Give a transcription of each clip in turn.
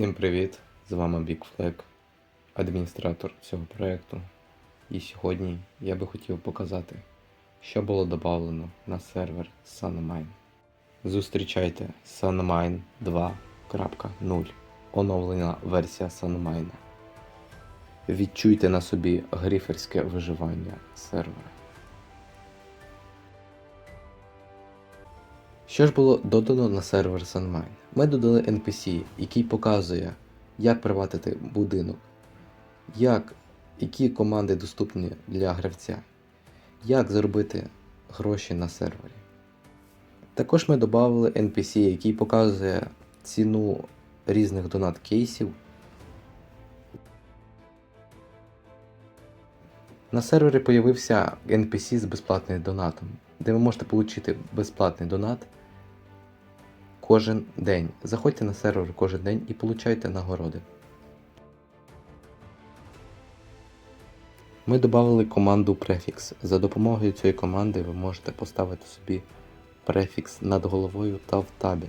Всім привіт! З вами Big Flag, адміністратор цього проєкту. І сьогодні я би хотів показати, що було додано на сервер SunMine. Зустрічайте SunMine 2.0, оновлена версія SunMine. Відчуйте на собі гриферське виживання сервера. Що ж було додано на сервер SunMine? Ми додали NPC, який показує, як приватити будинок, як, які команди доступні для гравця, як заробити гроші на сервері. Також ми додали NPC, який показує ціну різних донат кейсів. На сервері появився NPC з безплатним донатом, де ви можете отримати безплатний донат кожен день. Заходьте на сервер кожен день і получайте нагороди. Ми додали команду префікс. За допомогою цієї команди ви можете поставити собі префікс над головою та в табі.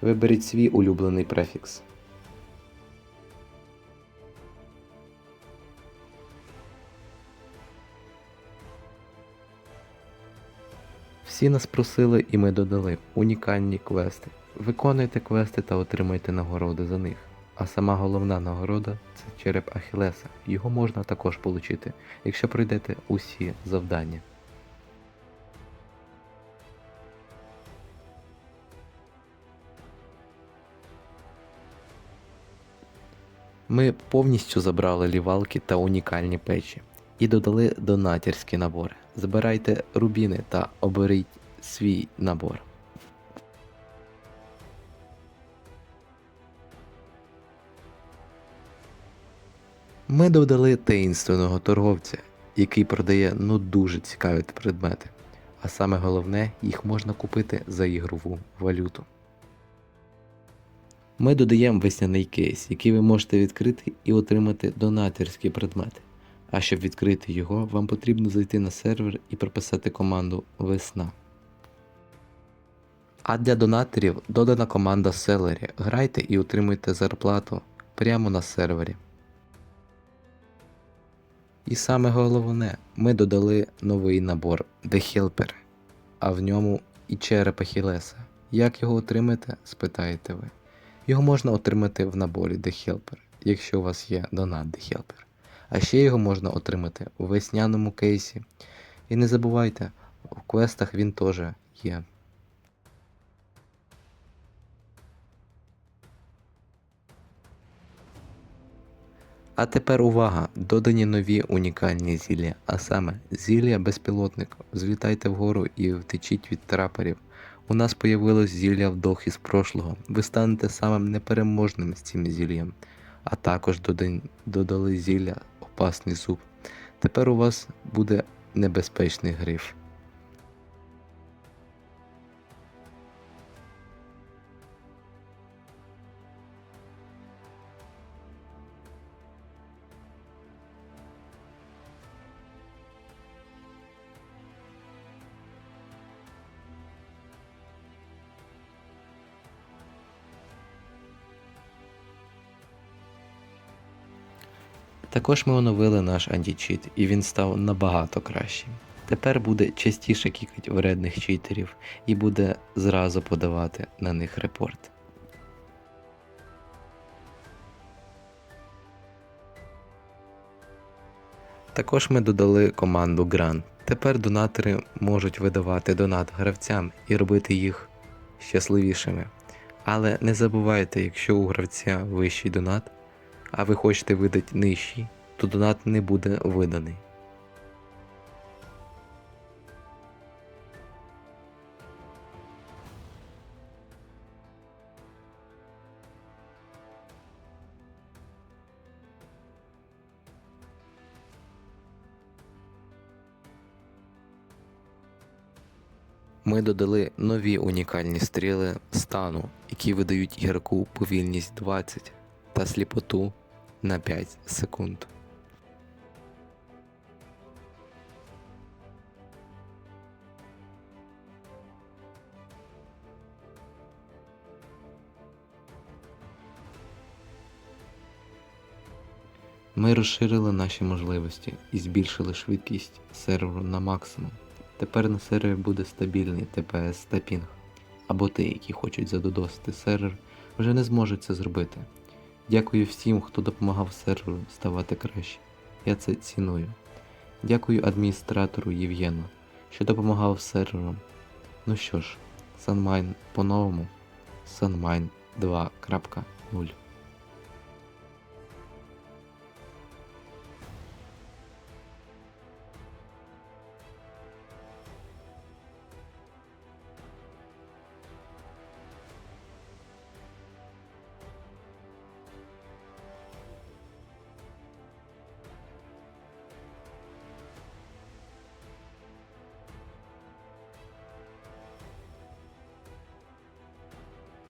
Виберіть свій улюблений префікс. Всі нас просили і ми додали унікальні квести. Виконуйте квести та отримайте нагороди за них. А сама головна нагорода це череп Ахілеса. Його можна також отримати, якщо пройдете усі завдання. Ми повністю забрали лівалки та унікальні печі і додали донатерські набори. Збирайте рубіни та оберіть свій набор. Ми додали таїнственного торговця, який продає ну дуже цікаві предмети. А саме головне, їх можна купити за ігрову валюту. Ми додаємо весняний кейс, який ви можете відкрити і отримати донатерські предмети. А щоб відкрити його, вам потрібно зайти на сервер і прописати команду Весна. А для донаторів додана команда Селері. Грайте і отримуйте зарплату прямо на сервері. І саме головне, ми додали новий набор The Helper, а в ньому і череп Ахілеса. Як його отримати, спитаєте ви. Його можна отримати в наборі The Helper, якщо у вас є донат The Helper. А ще його можна отримати у весняному кейсі. І не забувайте, в квестах він теж є. А тепер увага! Додані нові унікальні зілля, а саме зілля безпілотник. Злітайте вгору і втечіть від трапорів. У нас появилось зілля вдох із прошлого. Ви станете самим непереможним з цим зіллям. А також додали зілля опасний зуб. Тепер у вас буде небезпечний гриф. Також ми оновили наш античіт, і він став набагато кращим. Тепер буде частіше кікати вредних читерів і буде зразу подавати на них репорт. Також ми додали команду Grant. Тепер донатори можуть видавати донат гравцям і робити їх щасливішими. Але не забувайте, якщо у гравця вищий донат, а ви хочете видати нижчий, то донат не буде виданий. Ми додали нові унікальні стріли стану, які видають ігроку повільність 20 та сліпоту на 5 секунд. Ми розширили наші можливості і збільшили швидкість серверу на максимум. Тепер на сервері буде стабільний TPS та пінг, або ті, які хочуть задодосити сервер, вже не зможуть це зробити. Дякую всім, хто допомагав серверу ставати краще. Я це ціную. Дякую адміністратору Євгену, що допомагав серверам. Ну що ж, Sunmine по-новому. Sunmine 2.0